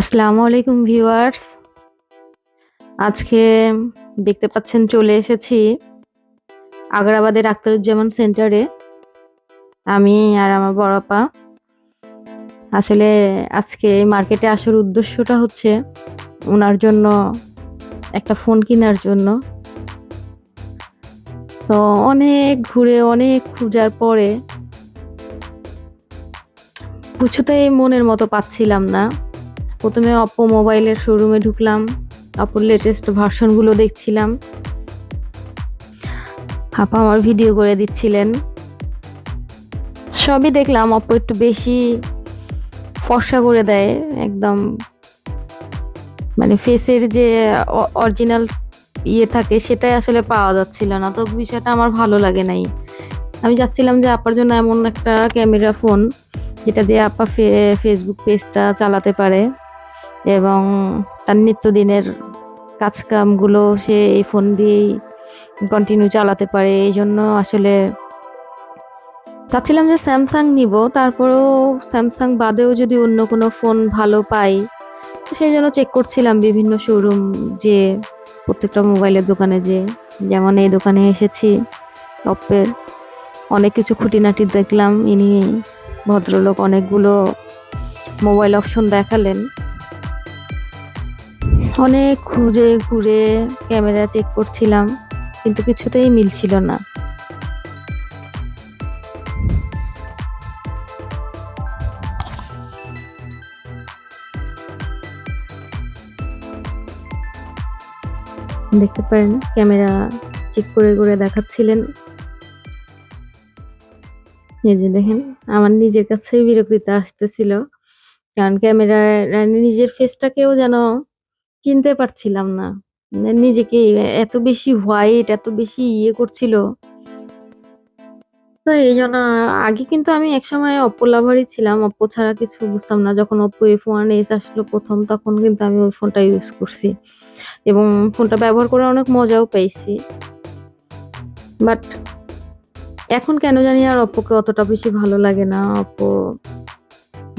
আসসালামু আলাইকুম ভিউয়ার্স। আজকে দেখতে পাচ্ছেন চলে এসেছি আগ্রাবাদের আখতারুজ্জামান সেন্টারে। আমি আর আমার বড় আপা। আসলে আজকে এই মার্কেটে আসার উদ্দেশ্যটা হচ্ছে ওনার জন্য একটা ফোন কেনার জন্য। তো অনেক ঘুরে, অনেক খোঁজার পরে কিছুতেই মনের মতো পাচ্ছিলাম না। প্রথমে অপ্পো মোবাইলের শোরুমে ঢুকলাম অপ্পোর লেটেস্ট ভার্সনগুলো দেখছিলাম। আপা আমার ভিডিও করে দিচ্ছিলেন। সবই দেখলাম অপো একটু বেশি ফর্সা করে দেয়, একদম মানে ফেসের যে অরিজিনাল ইয়ে থাকে, সেটাই আসলে পাওয়া যাচ্ছিল না। তো বিষয়টা আমার ভালো লাগে নাই। আমি চাচ্ছিলাম যে আপার জন্য এমন একটা ক্যামেরা ফোন যেটা দিয়ে আপা ফেসবুক পেজটা চালাতে পারে। এবং তার নিত্যদিনের কাজকামগুলো সে এই ফোন দিয়েই কন্টিনিউ চালাতে পারে। এই জন্য আসলে চাচ্ছিলাম যে স্যামসাং নিব, তারপরেও স্যামসাং বাদেও যদি অন্য কোনো ফোন ভালো পাই, সেই জন্য চেক করছিলাম বিভিন্ন শোরুম যে প্রত্যেকটা মোবাইলের দোকানে যে, যেমন এই দোকানে এসেছি অপ্পের অনেক কিছু খুঁটিনাটি দেখলাম, ইনি ভদ্রলোক অনেকগুলো মোবাইল অপশন দেখালেন। অনেক খুঁজে ঘুরে ক্যামেরা চেক করছিলাম, কিন্তু কিছুতেই মিলছিল না। দেখতে পারেন, ক্যামেরা চেক করে করে দেখাচ্ছিলেন। এই যে দেখেন, আমার নিজের কাছে বিরক্তিতে আসতেছিল, কারণ ক্যামেরা নিজের ফেসটাকেও যেন চিনতে পারছিলাম না। মানে নিজেকে এত বেশি হোয়াইট এত বেশি ইয়ে করছিল। তো এই জন্য আগে কিন্তু আমি একসময় অপ্পো লাভারই ছিলাম। অপ্পো ছাড়া কিছু বুঝতাম না। যখন অপ্পো এফ ওয়ান এস আসলো প্রথম, তখন কিন্তু আমি ওই ফোনটা ইউজ করছি। এবং ফোনটা ব্যবহার করে অনেক মজাও পেয়েছি। বাট এখন কেন জানি আর অপ্পোকে অতটা বেশি ভালো লাগে না। অপ্পো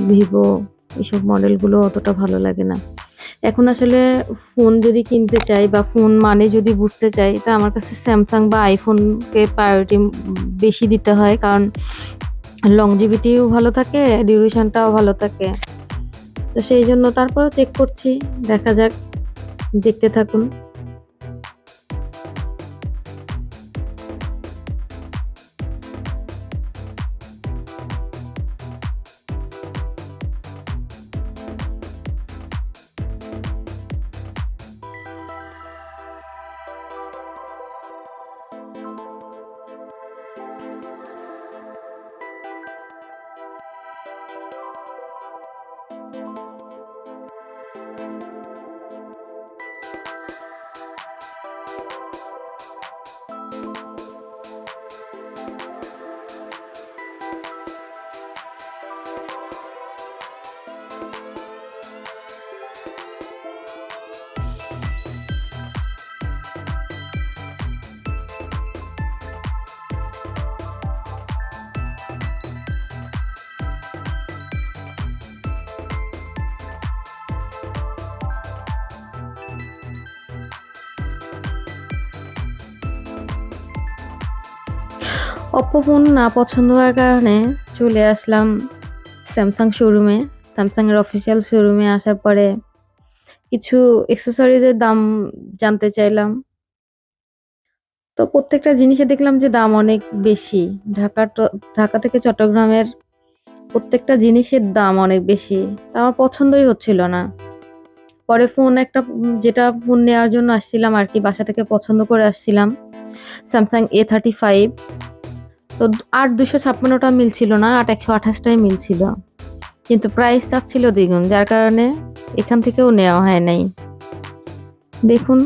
ভিভো এইসব মডেলগুলো অতটা ভালো লাগে না। এখন আসলে ফোন যদি কিনতে চাই বা ফোন মানে যদি বুঝতে চাই তা আমার কাছে স্যামসাং বা আইফোনকে প্রায়োরিটি বেশি দিতে হয়। কারণ লংজিভিটিও ভালো থাকে ডিউরেশনটাও ভালো থাকে। তো সেই জন্য তারপরও চেক করছি, দেখা যাক, দেখতে থাকুন। অপ্পো ফোন না পছন্দ হওয়ার কারণে চলে আসলাম স্যামসাং শোরুমে স্যামসাংয়ের অফিসিয়াল শোরুমে আসার পরে কিছু এক্সেসরিজের দাম জানতে চাইলাম। তো প্রত্যেকটা জিনিসে দেখলাম যে দাম অনেক বেশি। ঢাকা ঢাকা থেকে চট্টগ্রামের প্রত্যেকটা জিনিসের দাম অনেক বেশি। আমার পছন্দই হচ্ছিল না। পরে ফোন একটা, যেটা ফোন নেওয়ার জন্য আসছিলাম আর কি, বাসা থেকে পছন্দ করে আসছিলাম। স্যামসাং এ থার্টি ফাইভ তো আট দুশো ছাপ্পান্নটা মিল ছিল না আট একশো আঠাশটাই মিল ছিল। কিন্তু প্রাইস চাচ্ছিল দ্বিগুণ, যার কারণে এখান থেকেও নেওয়া হয় নাই। দেখুন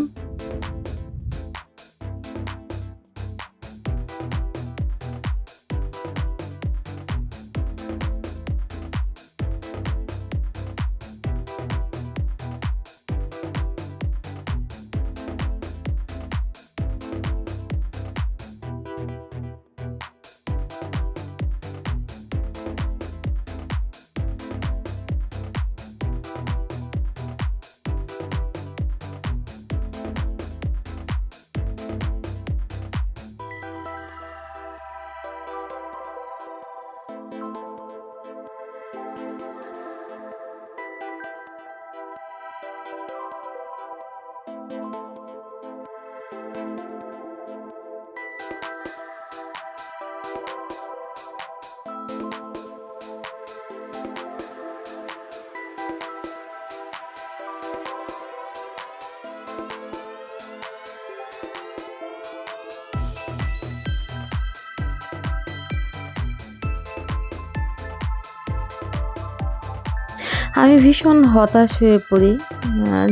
আমি ভীষণ হতাশ হয়ে পড়ি।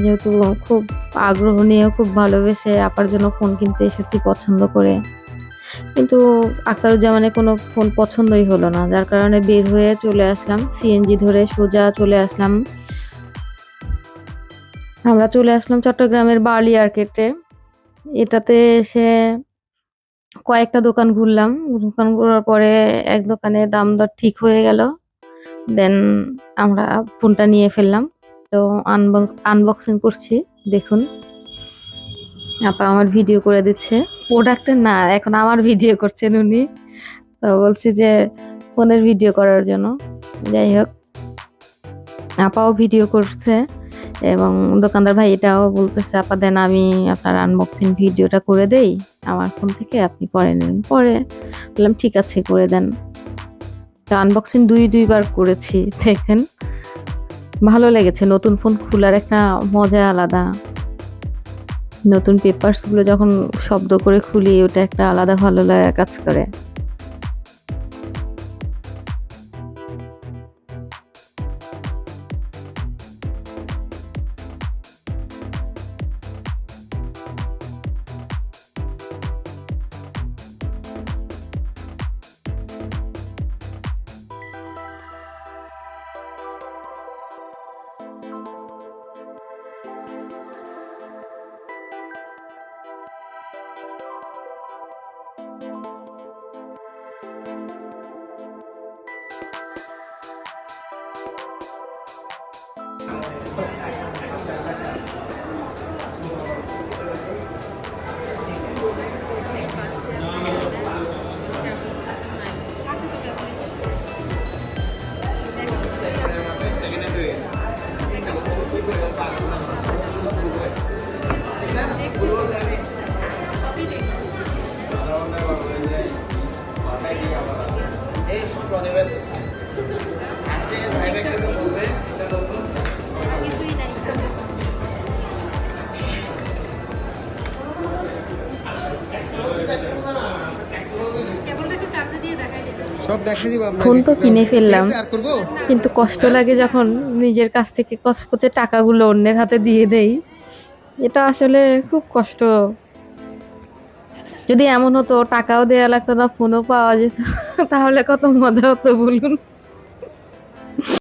যেহেতু খুব আগ্রহ নিয়ে খুব ভালোবেসে আপার জন্য ফোন কিনতে এসেছি পছন্দ করে। কিন্তু আখতারুজ্জামানের কোনো ফোন পছন্দই হলো না। যার কারণে বের হয়ে চলে আসলাম। সিএনজি ধরে সোজা চলে আসলাম আমরা চলে আসলাম চট্টগ্রামের বার্লি আর্কেটে। এটাতে এসে কয়েকটা দোকান ঘুরলাম। দোকান ঘোরার পরে এক দোকানে দাম-দর ঠিক হয়ে গেল। দেন আমরা ফোনটা নিয়ে ফেললাম। তো আনবক আনবক্সিং করছি দেখুন। আপা আমার ভিডিও করে দিচ্ছে। প্রোডাক্টের না এখন আমার ভিডিও করছেন উনি। তো বলছি যে ফোনের ভিডিও করার জন্য। যাই হোক। আপাও ভিডিও করছে এবং দোকানদার ভাই এটাও বলতেছে, "আপা দেন আমি আপনার আনবক্সিং ভিডিওটা করে দেই আমার ফোন থেকে আপনি পরে নিন।" পরে বললাম, "ঠিক আছে করে দেন।" আনবক্সিং দুই দুইবার করেছি, দেখেন। ভালো লেগেছে, নতুন ফোন খোলার একটা মজা আলাদা। নতুন পেপারসগুলো যখন শব্দ করে খুলি, ওটা একটা আলাদা ভালো লাগা কাজ করে। ফোন তো কিনে ফেললাম। কিন্তু কষ্ট লাগে যখন নিজের কাছ থেকে কচকচে টাকাগুলো অন্যের হাতে দিয়ে দেই। এটা আসলে খুব কষ্ট। যদি এমন হতো টাকাও দেওয়া লাগতো না, ফোনও পাওয়া যেত তাহলে কত মজা হতো বলুন।